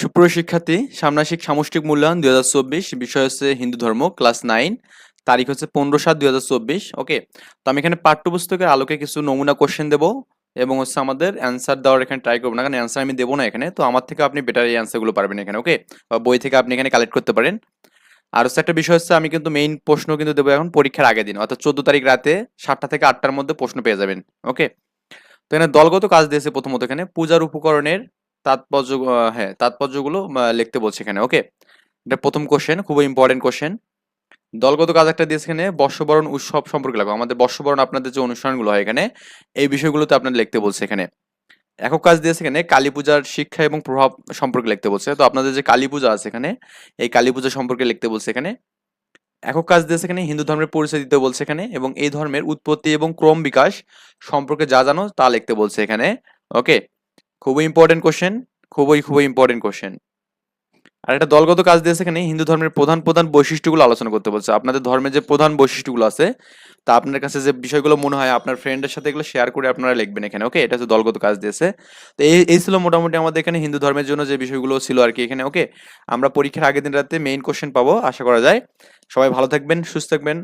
সুপ্রিয় শিক্ষার্থী ষান্মাসিক সামষ্টিক মূল্যায়ন দুই হাজার চব্বিশ, বিষয় হচ্ছে হিন্দু ধর্ম, ক্লাস নাইন, তারিখ হচ্ছে পনেরো সাত দুই হাজার চব্বিশ, ওকে? তো আমি এখানে পাঠ্যপুস্তকের আলোকে কিছু নমুনা কোশ্চেন দেবো এবং হচ্ছে আমাদের অ্যান্সার দেওয়ার এখানে ট্রাই করব না, কারণ অ্যান্সার আমি দেবো না এখানে, তো আমার থেকে আপনি বেটার এই অ্যান্সারগুলো পারবেন এখানে, ওকে? বা বই থেকে আপনি এখানে কালেক্ট করতে পারেন। আর হচ্ছে একটা বিষয় হচ্ছে আমি কিন্তু মেইন প্রশ্ন কিন্তু দেবো এখন পরীক্ষার আগের দিন, অর্থাৎ চোদ্দ তারিখ রাতে সাতটা থেকে আটটার মধ্যে প্রশ্ন পেয়ে যাবেন, ওকে? তো এখানে দলগত কাজ দিয়েছে প্রথমত এখানে, পূজার উপকরণের তাৎপর্য হ্যাঁ তাৎপর্যগুলো লিখতে বলছে এখানে ওকে এটা প্রথম কোশ্চেন খুবই ইম্পর্টেন্ট কোশ্চেন দলগত কাজ একটা দিয়েছে এখানে, বর্ষবরণ উৎসব সম্পর্কে লাগবে। আমাদের বর্ষবরণ আপনাদের যে অনুষ্ঠানগুলো হয় এখানে, এই বিষয়গুলোতে আপনার লিখতে বলছে এখানে। একক কাজ দিয়েছে এখানে, কালী পূজার শিক্ষা এবং প্রভাব সম্পর্কে লিখতে বলছে। তো আপনাদের যে কালী পূজা আছে এখানে, এই কালী পূজা সম্পর্কে লিখতে বলছে এখানে। একক কাজ দিয়েছে এখানে, হিন্দু ধর্মের পরিচয় দিতে বলছে এখানে এবং এই ধর্মের উৎপত্তি এবং ক্রম বিকাশ সম্পর্কে যা জানো তা লিখতে বলছে এখানে ওকে খুবই ইম্পর্টেন্ট কোশ্চেন খুবই খুবই ইম্পর্টেন্ট কোশ্চেন আর একটা দলগত কাজ দিয়েছে এখানে, হিন্দু ধর্মের প্রধান প্রধান বৈশিষ্ট্যগুলো আলোচনা করতে বলছে। আপনাদের ধর্মের যে প্রধান বৈশিষ্ট্যগুলো আছে, তা আপনার কাছে যে বিষয়গুলো মনে হয়, আপনার ফ্রেন্ডের সাথে এগুলো শেয়ার করে আপনারা লিখবেন এখানে ওকে এটা হচ্ছে দলগত কাজ দিয়েছে। তো এই এই ছিল মোটামুটি আমাদের এখানে হিন্দু ধর্মের জন্য যে বিষয়গুলো ছিল আর কি এখানে ওকে আমরা পরীক্ষার আগের দিন রাতে মেইন কোশ্চেন পাবো, আশা করা যায়। সবাই ভালো থাকবেন, সুস্থ থাকবেন।